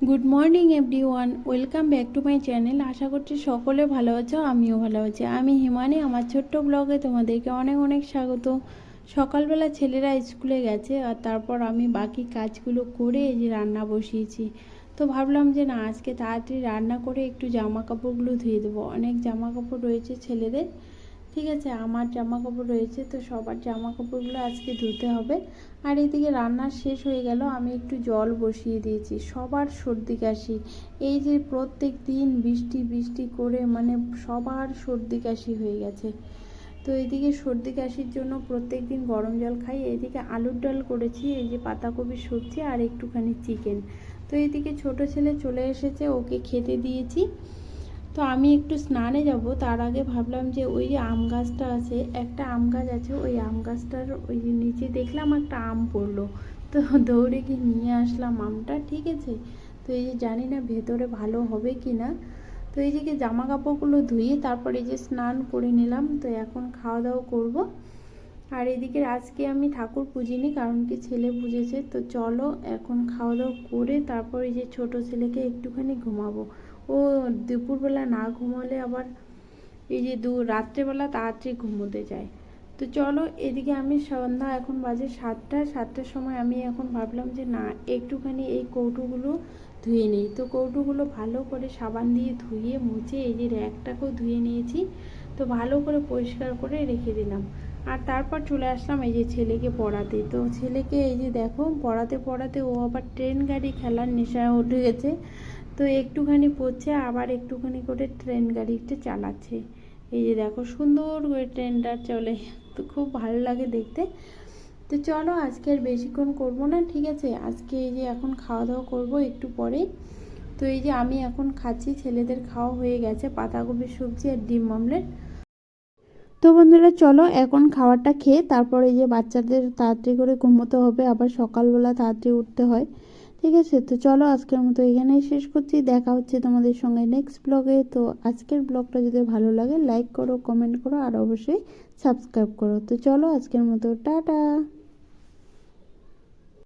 Good morning everyone welcome back to my channel আশা করছি সকলে ভালো আছো, আমিও ভালো আছি। আমি হিমানি, আমার ছোট্ট ব্লগে তোমাদেরকে অনেক অনেক স্বাগত। সকালবেলা ছেলেরা স্কুলে গেছে, আর তারপর আমি বাকি কাজগুলো করে এই যে রান্না বসিয়েছি। তো ভাবলাম যে না, আজকে তাড়াতাড়ি রান্না করে একটু জামা কাপড়গুলো ধুয়ে দেবো। অনেক জামা কাপড় রয়েছে ছেলেদের ঠিক আছে, আমার জামা কাপড় রয়েছে তো সবার জামা কাপড়গুলো আজকে ধুতে হবে। আর এদিকে রান্না শেষ হয়ে গেল, আমি একটু জল বসিয়ে দিয়েছি, সবার সর্দি কাশি। এই যে প্রত্যেক দিন বৃষ্টি বৃষ্টি করে মানে সবার সর্দি কাশি হয়ে গেছে। তো এদিকে সর্দি কাশির জন্য প্রত্যেক দিন গরম জল খাই, এদিকে আলুর ডাল করেছি, এই যে পাতাকপির সবজি আর একটুখানি চিকেন তো এদিকে ছোট ছেলে চলে এসেছে, ওকে খেতে দিয়েছি। তো আমি একটু স্নানে যাব, তার আগে ভাবলাম যে ওই যে আম গাছটা আছে, একটা আম গাছ আছে, ওই আম গাছটার ওই যে নিচে দেখলাম একটা আম পড়ল। তো দৌড়ে গিয়ে নিয়ে আসলাম আমটা, ঠিক আছে? তো এই যে জানি না ভেতরে ভালো হবে কি না। তো এই যে কি জামা কাপড়গুলো ধুয়ে তারপরে যে স্নান করে নিলাম, তো এখন খাওয়া দাওয়া করব। আর এদিকে আজকে আমি ঠাকুর পুজিনি, কারণ কি ছেলে পুজেছে, তো চলো এখন খাওয়া দাওয়া করে তারপর এই যে ছোট ছেলেকে একটুখানি ঘুমাবো। ও দুপুরবেলা না ঘুমালে আবার এই যে দু, রাত্রেবেলা তাড়াতাড়ি ঘুমোতে যায়। তো চলো এদিকে আমি সন্ধ্যা এখন বাজে সাতটা, সাতটার সময় আমি এখন ভাবলাম যে না, একটুখানি এই কৌটোগুলো ধুয়ে নিই। তো কৌটোগুলো ভালো করে সাবান দিয়ে ধুয়ে মুছে এই যে র্যাকটাকেও ধুয়ে নিয়েছি। তো ভালো করে পরিষ্কার করে রেখে দিলাম। আর তারপর চলে আসলাম এই যে ছেলেকে পড়াতে। তো ছেলেকে এই যে দেখো, পড়াতে পড়াতে ও আবার ট্রেন গাড়ি খেলার নেশায় উঠে গেছে। তো একটুখানি পড়ছে, আবার একটুখানি করে ট্রেন গাড়িটা চালাচ্ছে। এই যে দেখো, সুন্দর করে ট্রেনটা চলে। তো খুব ভালো লাগে দেখতে। তো চলো আজকে আর বেশিক্ষণ করব না, ঠিক আছে? আজকে এই যে এখন খাওয়া দাওয়া করব একটু পরেই তো এই যে আমি এখন খাচ্ছি, ছেলেদের খাওয়া হয়ে গেছে পাতাকপির সবজি আর ডিম অমলেট। তো বন্ধুরা, চলো এখন খাবারটা খেয়ে তারপর এই যে বাচ্চাদের তাড়াতাড়ি করে ঘুমোতে হবে, আবার সকালবেলা তাড়াতাড়ি উঠতে হয়। ঠিক আছে? তো চলো আজকের মতো এখানেই শেষ করছি। দেখা হচ্ছে তোমাদের সঙ্গে নেক্সট ব্লগে তো আজকের ব্লগটা যদি ভালো লাগে লাইক করো কমেন্ট করো, আর অবশ্যই সাবস্ক্রাইব করো। তো চলো আজকের মতো, টাটা!